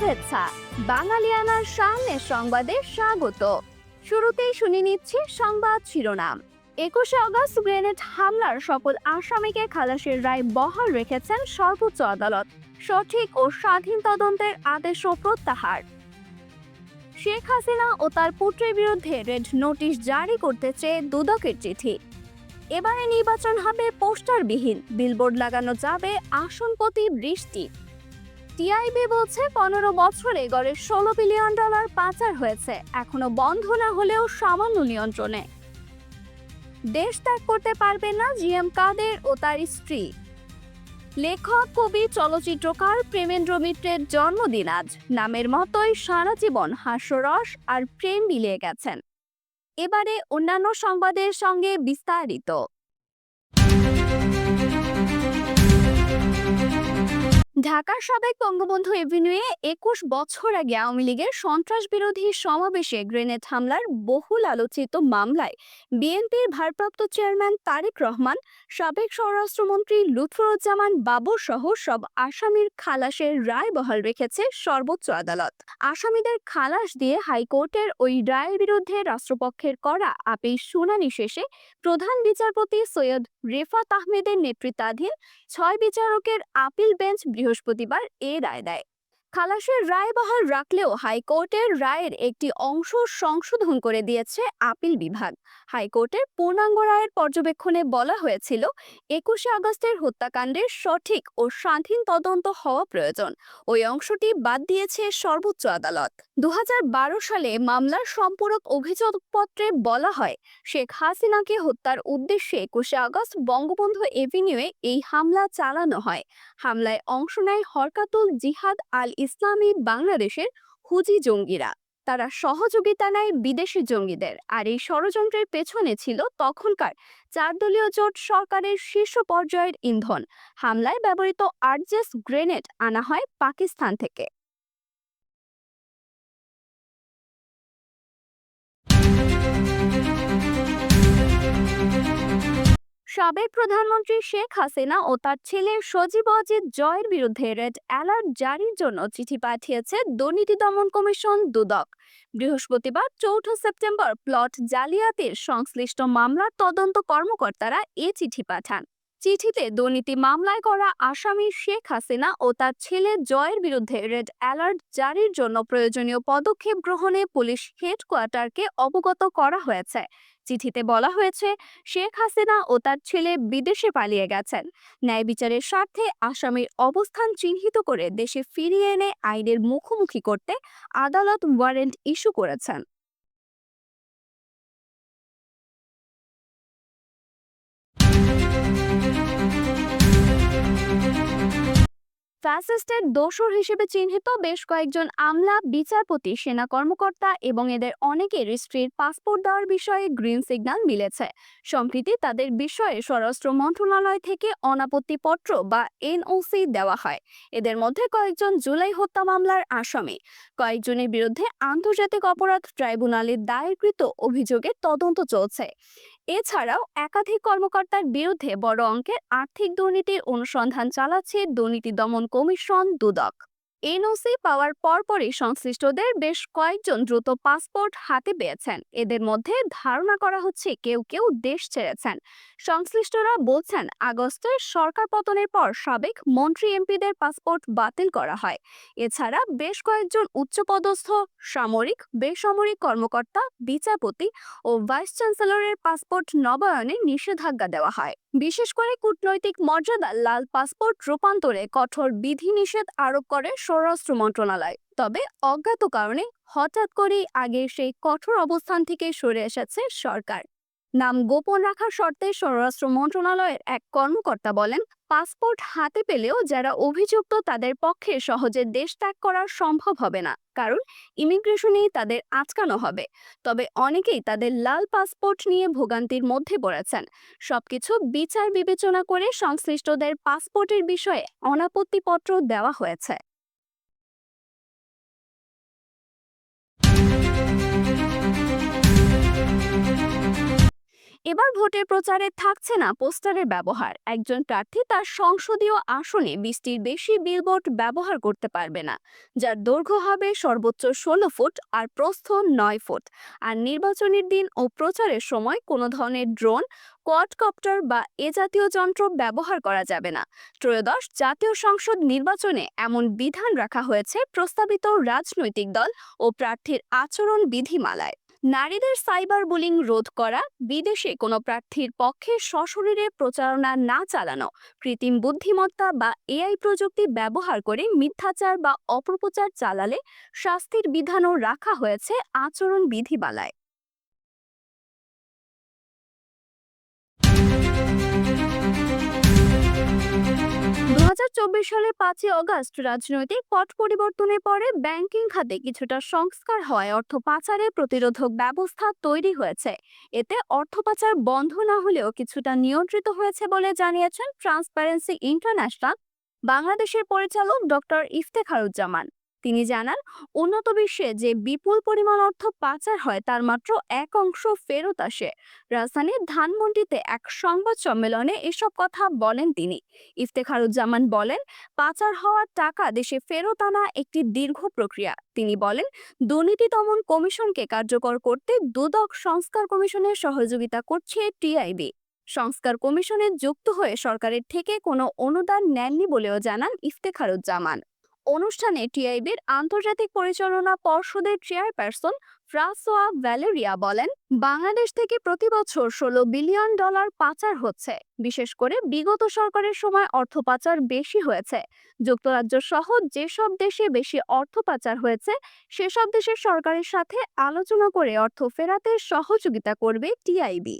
শুভেচ্ছা। বাঙালিয়ানার সামনের সংবাদে স্বাগত। শুরুতেই শুনে নিচ্ছি সংবাদ শিরোনাম। একুশে অগস্ট গ্রেনেড হামলার সকল আসামিকে খালাসের রায় বহাল রেখেছেন সর্বোচ্চ আদালত। সঠিক ও স্বাধীন তদন্তের আদেশও প্রত্যাহার। শেখ হাসিনা ও তার পুত্রের বিরুদ্ধে রেড নোটিশ জারি করতে চেয়ে দুদকের চিঠি। এবারে নির্বাচন হবে পোস্টারবিহীন। বিলবোর্ড লাগানো যাবে আসন প্রতি বৃষ্টি। টিআইবি বলছে পনেরো বছরে গড়ে ষোলো বিলিয়ন ডলার পাচার হয়েছে। এখনও বন্ধ না হলেও সামান্য নিয়ন্ত্রণে। দেশ ত্যাগ করতে পারবে না জিএম কাদের ও তার স্ত্রী। লেখক, কবি, চলচ্চিত্রকার প্রেমেন্দ্র মিত্রের জন্মদিন আজ। নামের মতোই সারা জীবন হাস্যরস আর প্রেম মিলিয়ে গেছেন। এবারে অন্যান্য সংবাদের সঙ্গে বিস্তারিত। ঢাকার সাবেক বঙ্গবন্ধু এভিনিউয়ে একুশ বছর আগে আওয়ামী লীগের সন্ত্রাস বিরোধী সমাবেশে গ্রেনেড হামলার বহুল আলোচিত মামলায় বিএনপির ভারপ্রাপ্ত চেয়ারম্যান তারেক রহমান, সাবেক স্বরাষ্ট্রমন্ত্রী লুৎফরুজ্জামান বাবর সহ সব আসামির খালাসের রায় বহাল রেখেছে সর্বোচ্চ আদালত। আসামিদের খালাস দিয়ে হাইকোর্টের ওই রায়ের বিরুদ্ধে রাষ্ট্রপক্ষের করা আপিল শুনানি শেষে প্রধান বিচারপতি সৈয়দ রেফাত আহমেদের নেতৃত্বাধীন ছয় বিচারকের আপিল বেঞ্চ বৃহস্পতিবার এ রায় দেয়। খালাসের রায় বহাল রাখলেও হাইকোর্টের রায়ের একটি অংশ সংশোধন করে দিয়েছে আপিল বিভাগ। হাইকোর্টের পূর্ণাঙ্গ রায়ের পর্যবেক্ষণে বলা হয়েছিল, একুশে আগস্টের হত্যাকাণ্ডের সঠিক ও স্বাধীন তদন্ত হওয়া প্রয়োজন। ওই অংশটি বাদ দিয়েছে সর্বোচ্চ আদালত। দু হাজার বারো সালে মামলার সম্পূরক অভিযোগপত্রে বলা হয়, শেখ হাসিনাকে হত্যার উদ্দেশ্যে একুশে আগস্ট বঙ্গবন্ধু এভিনিউয়ে এই হামলা চালানো হয়। হামলায় অংশ নেয় হরকাতুল জিহাদ আল ইসলামী বাংলাদেশের হুজি জঙ্গিরা। তারা সহযোগিতা নেয় বিদেশি জঙ্গিদের। আর এই ষড়যন্ত্রের পেছনে ছিল তখনকার চার দলীয় জোট সরকারের শীর্ষ পর্যায়ের ইন্ধন। হামলায় ব্যবহৃত আর্জেস গ্রেনেড আনা হয় পাকিস্তান থেকে। সাবেক প্রধানমন্ত্রী শেখ হাসিনা ও তার ছেলে সজীব অজিত জয়ের বিরুদ্ধে রেড অ্যালার্ট জারির জন্য চিঠি পাঠিয়েছে দুর্নীতি দমন কমিশন দুদক। বৃহস্পতিবার চৌঠা সেপ্টেম্বর প্লট জালিয়াতির সংশ্লিষ্ট মামলার তদন্ত কর্মকর্তারা এ চিঠি পাঠান। চিঠিতে দুর্নীতি মামলায় করা আসামি শেখ হাসিনা ও তার ছেলে জয়ের বিরুদ্ধে রেড অ্যালার্ট জারির জন্য প্রয়োজনীয় পদক্ষেপ গ্রহণে পুলিশ হেডকোয়ার্টারকে অবগত করা হয়েছে। চিঠিতে বলা হয়েছে, শেখ হাসিনা ও তার ছেলে বিদেশে পালিয়ে গেছেন। ন্যায় বিচারের স্বার্থে আসামির অবস্থান চিহ্নিত করে দেশে ফিরিয়ে এনে আইনের মুখোমুখি করতে আদালত ওয়ারেন্ট ইস্যু করেছেন। ফ্যাসিস্টের দোসর হিসেবে চিহ্নিত বেশ কয়েকজন আমলা, বিচারপতি, সেনা কর্মকর্তা এবং এদের অনেকের স্ত্রীর পাসপোর্ট দেওয়ার বিষয়ে গ্রিন সিগন্যাল মিলেছে। সম্প্রতি তাদের বিষয়ে স্বরাষ্ট্র মন্ত্রণালয় থেকে অনাপত্তিপত্র বা এনওসি দেওয়া হয়। এদের মধ্যে কয়েকজন জুলাই হত্যা মামলার আসামি। কয়েকজনের বিরুদ্ধে আন্তর্জাতিক অপরাধ ট্রাইব্যুনালে দায়েরকৃত অভিযোগে তদন্ত চলছে। এছাড়াও একাধিক কর্মকর্তার বিরুদ্ধে বড় অঙ্কের আর্থিক দুর্নীতির অনুসন্ধান চালাচ্ছে দুর্নীতি দমন কমিশন দুদক। এনওসি পাওয়ার পরপরই সংশ্লিষ্টদের বেশ কয়েকজন দ্রুত পাসপোর্ট হাতে পেয়েছেন। এদের মধ্যে ধারণা করা হচ্ছে কেউ কেউ দেশ ছেড়েছেন। সংশ্লিষ্টরা বলছেন, আগস্টের সরকার পতনের পর সাবেক মন্ত্রী এমপিদের পাসপোর্ট বাতিল করা হয়। এছাড়া বেশ কয়েকজন উচ্চপদস্থ, সামরিক, বেসামরিক কর্মকর্তা, বিচারপতি ও ভাইস চ্যান্সেলরের পাসপোর্ট নবায়নে নিষেধাজ্ঞা দেওয়া হয়। বিশেষ করে কূটনৈতিক মর্যাদা, লাল পাসপোর্ট রূপান্তরে কঠোর বিধিনিষেধ আরোপ করে স্বরাষ্ট্র মন্ত্রণালয়। তবে অজ্ঞাত কারণে হঠাৎ করেই আগের সেই কঠোর অবস্থান থেকে সরে এসেছে সরকার। নাম গোপন রাখার শর্তে স্বরাষ্ট্র মন্ত্রণালয়ের এক কর্মকর্তা বলেন পাসপোর্ট হাতে পেলেও যারা অভিযুক্ত তাদের পক্ষে সহজে দেশ ত্যাগ করা সম্ভব হবে না। কারণ ইমিগ্রেশনেই তাদের আটকানো হবে। তবে অনেকেই তাদের লাল পাসপোর্ট নিয়ে ভোগান্তির মধ্যে পড়েছেন। সবকিছু বিচার বিবেচনা করে সংশ্লিষ্টদের পাসপোর্টের বিষয়ে অনাপত্তিপত্র দেওয়া হয়েছে। এবার ভোটের প্রচারে থাকছে না পোস্টারের ব্যবহার। একজন প্রার্থী তার সংসদীয় আসনে বিশটির বেশি বিলবোর্ড ব্যবহার করতে পারবে না। যার দৈর্ঘ্য হবে সর্বোচ্চ ষোলো ফুট আর প্রস্থ নয় ফুট। আর নির্বাচনের দিন ও প্রচারের সময় কোনো ধরনের ড্রোন, কোয়াডকপ্টার বা এ জাতীয় যন্ত্র ব্যবহার করা যাবে না। ত্রয়োদশ জাতীয় সংসদ নির্বাচনে এমন বিধান রাখা হয়েছে প্রস্তাবিত রাজনৈতিক দল ও প্রার্থীর আচরণ বিধিমালায়। নারীদের সাইবার বুলিং রোধ করা, বিদেশে কোনো প্রার্থীর পক্ষে সশরীরে প্রচারণা না চালানো, কৃত্রিম বুদ্ধিমত্তা বা এআই প্রযুক্তি ব্যবহার করে মিথ্যাচার বা অপপ্রচার চালালে শাস্তির বিধানও রাখা হয়েছে আচরণ বিধিমালায় দু সালের পাঁচই অগাস্ট রাজনৈতিক পট পরিবর্তনের পরে ব্যাংকিং খাতে কিছুটা সংস্কার হওয়ায় অর্থ পাচারের প্রতিরোধক ব্যবস্থা তৈরি হয়েছে। এতে অর্থ পাচার বন্ধ না হলেও কিছুটা নিয়ন্ত্রিত হয়েছে বলে জানিয়েছেন ট্রান্সপারেন্সি ইন্টারন্যাশনাল বাংলাদেশের পরিচালক ডক্টর ইফতেখারুজ্জামান। তিনি জানান, উন্নত বিশ্বে যে বিপুল পরিমাণ অর্থ পাচার হয়, তার মাত্র এক অংশ ফেরত আসে। রাজধানীর ধানমন্ডিতে এক সংবাদ সম্মেলনে এসব কথা বলেন তিনি। ইফতেখারুজ্জামান বলেন, পাচার হওয়ার টাকা দেশে ফেরত আনা একটি দীর্ঘ প্রক্রিয়া। তিনি বলেন, দুর্নীতি দমন কমিশনকে কার্যকর করতে দুদক সংস্কার কমিশনের সহযোগিতা করছে টিআইবি। সংস্কার কমিশনে যুক্ত হয়ে সরকারের থেকে কোনো অনুদান নেননি বলেও জানান ইফতেখারুজ্জামান। অনুষ্ঠানে টিআইবির আন্তর্জাতিক পরিচালনা পর্ষদের চেয়ারপারসন ফ্রাসোয়া ভ্যালেরিয়া বলেন, বাংলাদেশ থেকে প্রতি বছর ষোলো বিলিয়ন ডলার পাচার হচ্ছে। বিশেষ করে বিগত সরকারের সময় অর্থ পাচার বেশি হয়েছে। যুক্তরাজ্য সহ যেসব দেশে বেশি অর্থ পাচার হয়েছে, সেসব দেশের সরকারের সাথে আলোচনা করে অর্থ ফেরাতে সহযোগিতা করবে টিআইবি।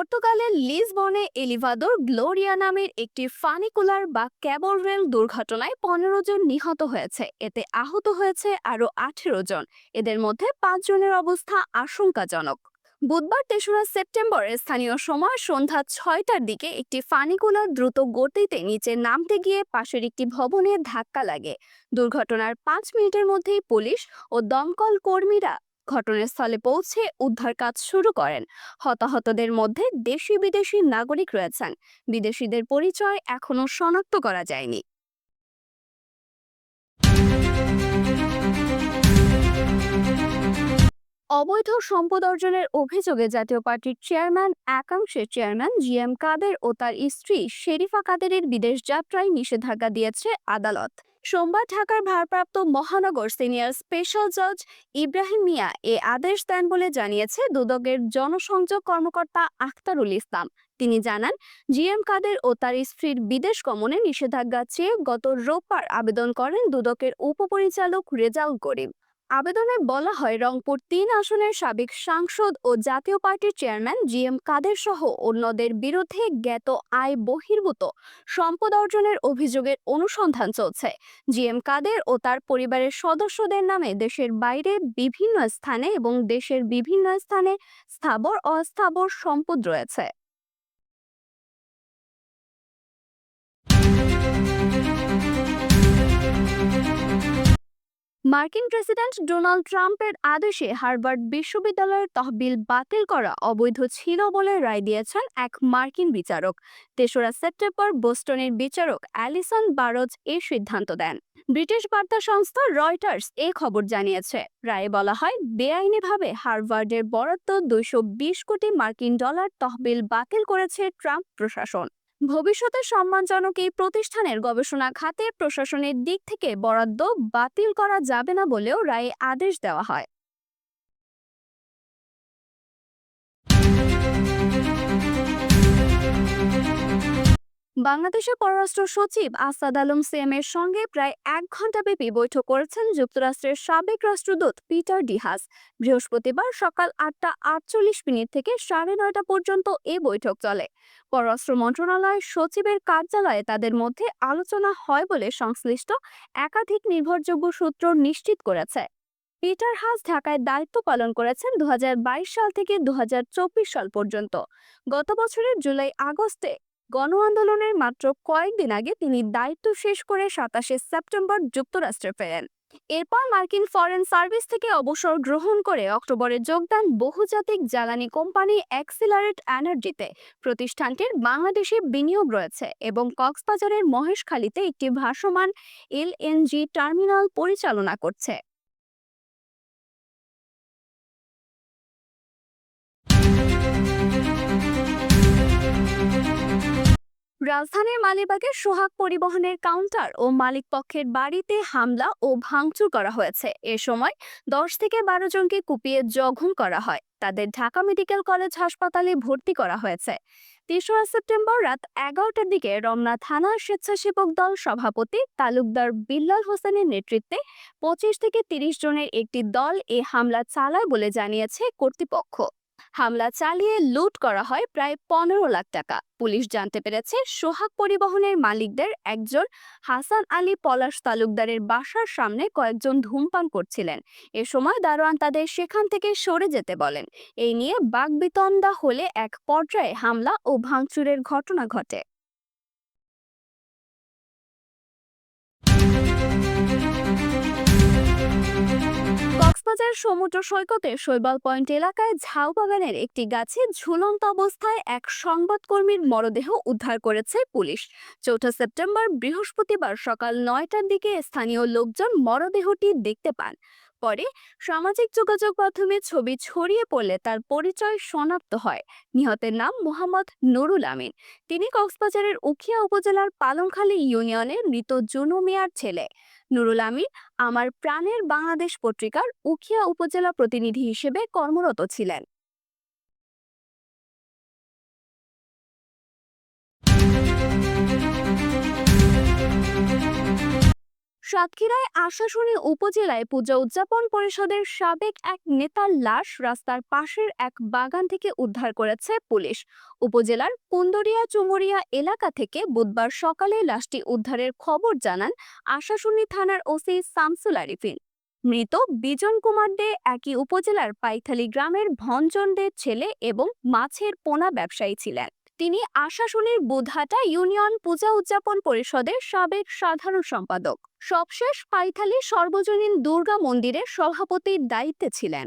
পর্তুগালের লিসবনে এলিভাদোর গ্লোরিয়া নামের একটি ফানিকুলার বা ক্যাবল রেল দুর্ঘটনায় পনেরো জন নিহত হয়েছে। এতে আহত হয়েছে আরও আঠেরো জন। এদের মধ্যে পাঁচজনের অবস্থা আশঙ্কাজনক। বুধবার তেসরা সেপ্টেম্বর স্থানীয় সময় সন্ধ্যা ছয়টার দিকে একটি ফানিকুলার দ্রুত গতিতে নিচে নামতে গিয়ে পাশের একটি ভবনে ধাক্কা লাগে। দুর্ঘটনার পাঁচ মিনিটের মধ্যেই পুলিশ ও দমকল কর্মীরা ঘটনাস্থলে পৌঁছে উদ্ধার কাজ শুরু করেন। হতাহতদের মধ্যে দেশি বিদেশি নাগরিক রয়েছেন। বিদেশিদের পরিচয় এখনও শনাক্ত করা যায়নি। অবৈধ সম্পদ অর্জনের অভিযোগে জাতীয় পার্টির চেয়ারম্যান, একাংশের চেয়ারম্যান জি এম কাদের ও তার স্ত্রী শেরিফা কাদেরের বিদেশ যাত্রায় নিষেধাজ্ঞা দিয়েছে আদালত। সোমবার ঢাকার ভারপ্রাপ্ত মহানগর সিনিয়র স্পেশাল জজ ইব্রাহিম মিয়া এ আদেশ দেন বলে জানিয়েছে দুদকের জনসংযোগ কর্মকর্তা আখতারুল ইসলাম। তিনি জানান, জিএম কাদের ও তার স্ত্রীর বিদেশ গমনে নিষেধাজ্ঞা চেয়ে গত রোববার আবেদন করেন দুদকের উপপরিচালক রেজাউল করিম। আবেদনে বলা হয়, রংপুর তিন আসনের সাবেক সাংসদ ও জাতীয় পার্টির চেয়ারম্যান জি এম কাদের সহ অন্যদের বিরুদ্ধে জ্ঞাত আয় বহির্ভূত সম্পদ অর্জনের অভিযোগের অনুসন্ধান চলছে। জি এম কাদের ও তার পরিবারের সদস্যদের নামে দেশের বাইরে বিভিন্ন স্থানে এবং দেশের বিভিন্ন স্থানে স্থাবর অস্থাবর সম্পদ রয়েছে। মার্কিন প্রেসিডেন্ট ডোনাল্ড ট্রাম্পের আদেশে হার্ভার্ড বিশ্ববিদ্যালয়ের তহবিল বাতিল করা অবৈধ ছিল বলে রায় দিয়েছেন এক মার্কিন বিচারক। তেসরা সেপ্টেম্বর বোস্টনের বিচারক অ্যালিসন বারোজ এ সিদ্ধান্ত দেন। ব্রিটিশ বার্তা সংস্থা রয়টার্স এ খবর জানিয়েছে। রায়ে বলা হয়, বেআইনিভাবে হার্ভার্ডের বরাদ্দ দুইশ বিশ কোটি মার্কিন ডলার তহবিল বাতিল করেছে ট্রাম্প প্রশাসন। ভবিষ্যতে সম্মানজনক এই প্রতিষ্ঠানের গবেষণা খাতে প্রশাসনের দিক থেকে বরাদ্দ বাতিল করা যাবে না বলেও রায়ে আদেশ দেওয়া হয়। বাংলাদেশের পররাষ্ট্র সচিব আসাদ আলম সিএমের সঙ্গে প্রায় এক ঘণ্টাব্যাপী বৈঠক করেছেন যুক্তরাষ্ট্রের সাবেক রাষ্ট্রদূত পিটার ডিহাস। বৃহস্পতিবার সকাল আটটা আটচল্লিশ মিনিট থেকে সাড়ে নয়টা পর্যন্ত এ বৈঠক চলে। পররাষ্ট্র মন্ত্রণালয় সচিবের কার্যালয়ে তাদের মধ্যে আলোচনা হয় বলে সংশ্লিষ্ট একাধিক নির্ভরযোগ্য সূত্র নিশ্চিত করেছে। পিটার হাস ঢাকায় দায়িত্ব পালন করেছেন দু হাজার বাইশ সাল থেকে দু হাজার চব্বিশ সাল পর্যন্ত। গত বছরের জুলাই আগস্টে গণ আন্দোলনের মাত্র কয়েকদিন আগে তিনি দায়িত্ব শেষ করে সাতাশে সেপ্টেম্বর যুক্তরাষ্ট্রে ফেরেন। এরপর মার্কিন ফরেন সার্ভিস থেকে অবসর গ্রহণ করে অক্টোবরে যোগদান বহুজাতিক জ্বালানি কোম্পানি অ্যাক্সিলারেট এনার্জিতে প্রতিষ্ঠানটির বাংলাদেশে বিনিয়োগ রয়েছে এবং কক্সবাজারের মহেশখালীতে একটি ভাসমান এলএনজি টার্মিনাল পরিচালনা করছে। রাজধানীর মালিবাগে সোহাগ পরিবহনের কাউন্টার ও মালিক পক্ষের বাড়িতে হামলা ও ভাঙচুর করা হয়েছে। এ সময় দশ থেকে বারো জনকে কুপিয়ে জখম করা হয়। তাদের ঢাকা মেডিকেল কলেজ হাসপাতালে ভর্তি করা হয়েছে। তেসরা সেপ্টেম্বর রাত এগারোটার দিকে রমনা থানার স্বেচ্ছাসেবক দল সভাপতি তালুকদার বিল্লাল হোসেনের নেতৃত্বে পঁচিশ থেকে তিরিশ জনের একটি দল এ হামলা চালায় বলে জানিয়েছে কর্তৃপক্ষ। হামলা চালিয়ে লুট করা হয় প্রায় পনেরো লাখ টাকা। পুলিশ জানতে পেরেছে সোহাগ পরিবহনের মালিকদের একজন হাসান আলী পলাশ তালুকদারের বাসার সামনে কয়েকজন ধূমপান করছিলেন। এ সময় দারোয়ান তাদের সেখান থেকে সরে যেতে বলেন। এই নিয়ে বাঘবিতন্দা হলে এক পর্যায়ে হামলা ও ভাঙচুরের ঘটনা ঘটে। কক্সবাজার সমুদ্র সৈকতে শৈবাল পয়েন্ট এলাকায় ঝাউ বাগানের একটি গাছে ঝুলন্ত অবস্থায় এক সংবাদকর্মীর মরদেহ উদ্ধার করেছে পুলিশ। চৌঠা সেপ্টেম্বর বৃহস্পতিবার সকাল নয়টার দিকে স্থানীয় লোকজন মরদেহটি দেখতে পান। পরে সামাজিক যোগাযোগ মাধ্যমে ছবি ছড়িয়ে পড়লে তার পরিচয় শনাক্ত হয়। নিহতের নাম মোহাম্মদ নুরুল আমিন। তিনি কক্সবাজারের উখিয়া উপজেলার পালংখালী ইউনিয়নের মৃত জুনু মিয়ার ছেলে। নুরুল আমিন আমার প্রাণের বাংলাদেশ পত্রিকার উখিয়া উপজেলা প্রতিনিধি হিসেবে কর্মরত ছিলেন। সাতক্ষীরায় আশাশুনি উপজেলায় পূজা উদযাপন পরিষদের সাবেক এক নেতার লাশ রাস্তার পাশের এক বাগান থেকে উদ্ধার করেছে পুলিশ। উপজেলার কুন্দরিয়া চুমুরিয়া এলাকা থেকে বুধবার সকালে লাশটি উদ্ধারের খবর জানান আশাশুনি থানার ওসি শামসুল আরিফিন। মৃত বিজন কুমার দে একই উপজেলার পাইথালি গ্রামের ভঞ্জন দের ছেলে এবং মাছের পোনা ব্যবসায়ী ছিলেন। তিনি আশাশুনির বুধাটা ইউনিয়ন পূজা উদযাপন পরিষদের সাবেক সাধারণ সম্পাদক। সবশেষ পাইথালি সর্বজনীন দুর্গা মন্দিরের সভাপতির দায়িত্বে ছিলেন।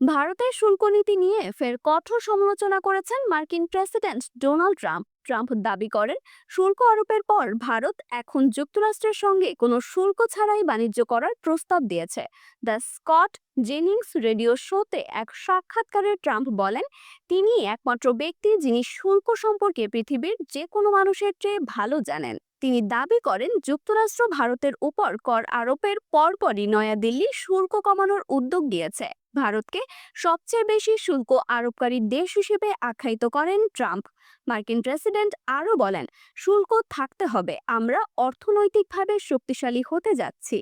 ভারতের শুল্ক নীতি নিয়ে ফের কঠোর সমালোচনা করেছেন মার্কিন প্রেসিডেন্ট ডোনাল্ড ট্রাম্প। ট্রাম্প দাবি করেন, শুল্ক আরোপের পর ভারত এখন যুক্তরাষ্ট্রের সঙ্গে কোনো শুল্ক ছাড়াই বাণিজ্য করার প্রস্তাব দিয়েছে। দ্য স্কট জেনিংস রেডিও শোতে এক সাক্ষাৎকারে ট্রাম্প বলেন, তিনি একমাত্র ব্যক্তি যিনি শুল্ক সম্পর্কে পৃথিবীর যে কোনো মানুষের চেয়ে ভালো জানেন। তিনি দাবি করেন, যুক্তরাষ্ট্র ভারতের উপর কর আরোপের পরপরই নয়াদিল্লি শুল্ক কমানোর উদ্যোগ নিয়েছে। ভারতকে সবচেয়ে বেশি শুল্ক আরোপকারী দেশ হিসেবে আখ্যায়িত করেন ট্রাম্প। মার্কিন প্রেসিডেন্ট আরও বলেন, শুল্ক থাকতে হবে, আমরা অর্থনৈতিকভাবে শক্তিশালী হতে যাচ্ছি।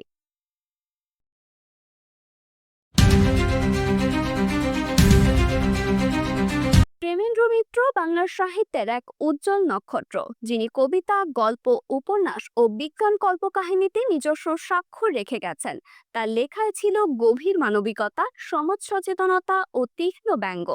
প্রেমেন্দ্র মিত্র বাংলার সাহিত্যের এক উজ্জ্বল নক্ষত্র, যিনি কবিতা, গল্প, উপন্যাস ও বিজ্ঞান কল্পকাহিনীতে নিজস্ব স্বাক্ষর রেখে গেছেন। তার লেখায় ছিল গভীর মানবিকতা, সমাজ সচেতনতা ও তীক্ষ্ণ ব্যঙ্গ।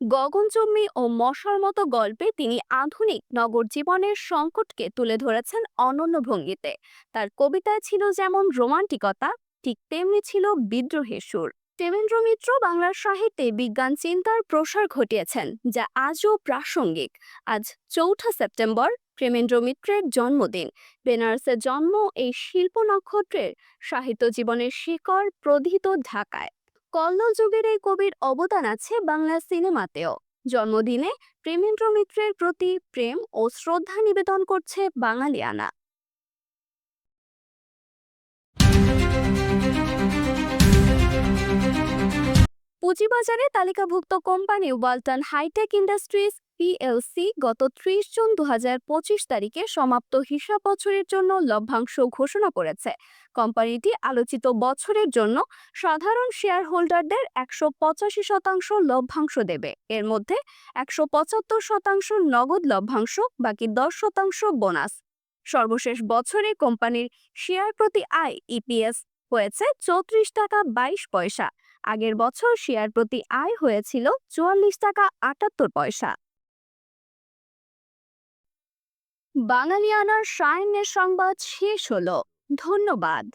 গগনচম্মী ও মশার মতো গল্পে তিনি আধুনিক নগর জীবনের সংকটকে তুলে ধরেছেন অনন্য ভঙ্গিতে। তার কবিতায় ছিল যেমন রোমান্টিকতা, ঠিক তেমনি ছিল বিদ্রোহের সুর। দেবেন্দ্র মিত্র বাংলার সাহিত্যে বিজ্ঞান চিন্তার প্রসার ঘটিয়েছেন, যা আজও প্রাসঙ্গিক। আজ চৌঠা সেপ্টেম্বর, প্রেমেন্দ্র মিত্রের জন্মদিন। বেনারসের জন্ম এই শিল্প নক্ষত্রের সাহিত্য জীবনের শিকড় প্রধিত ঢাকায়। কল্লোল যুগের এই কবির অবদান আছে বাংলা সিনেমাতেও। জন্মদিনে প্রেমেন্দ্র মিত্রের প্রতি প্রেম ও শ্রদ্ধা নিবেদন করছে বাঙালিয়ানা। পুঁজিবাজারে তালিকাভুক্ত company Walton hitech industries PLC গত ত্রিশ জুন দুহাজার পঁচিশ তারিখে সমাপ্ত হিসাব বছরের জন্য লভ্যাংশ ঘোষণা করেছে। কোম্পানিটি আলোচিত বছরের জন্য সাধারণ শেয়ার হোল্ডারদের একশো পঁচাশি শতাংশ লভ্যাংশ দেবে। এর মধ্যে একশো পঁচাত্তর শতাংশ নগদ লভ্যাংশ, বাকি দশ শতাংশ বোনাস। সর্বশেষ বছরে কোম্পানির শেয়ার প্রতি আয় ইপিএস হয়েছে চৌত্রিশ টাকা বাইশ পয়সা। আগের বছর শেয়ার প্রতি আয় হয়েছিল চুয়াল্লিশ টাকা আটাত্তর পয়সা। বাঙালিয়ানার সায়নের সংবাদ শেষ হলো। ধন্যবাদ।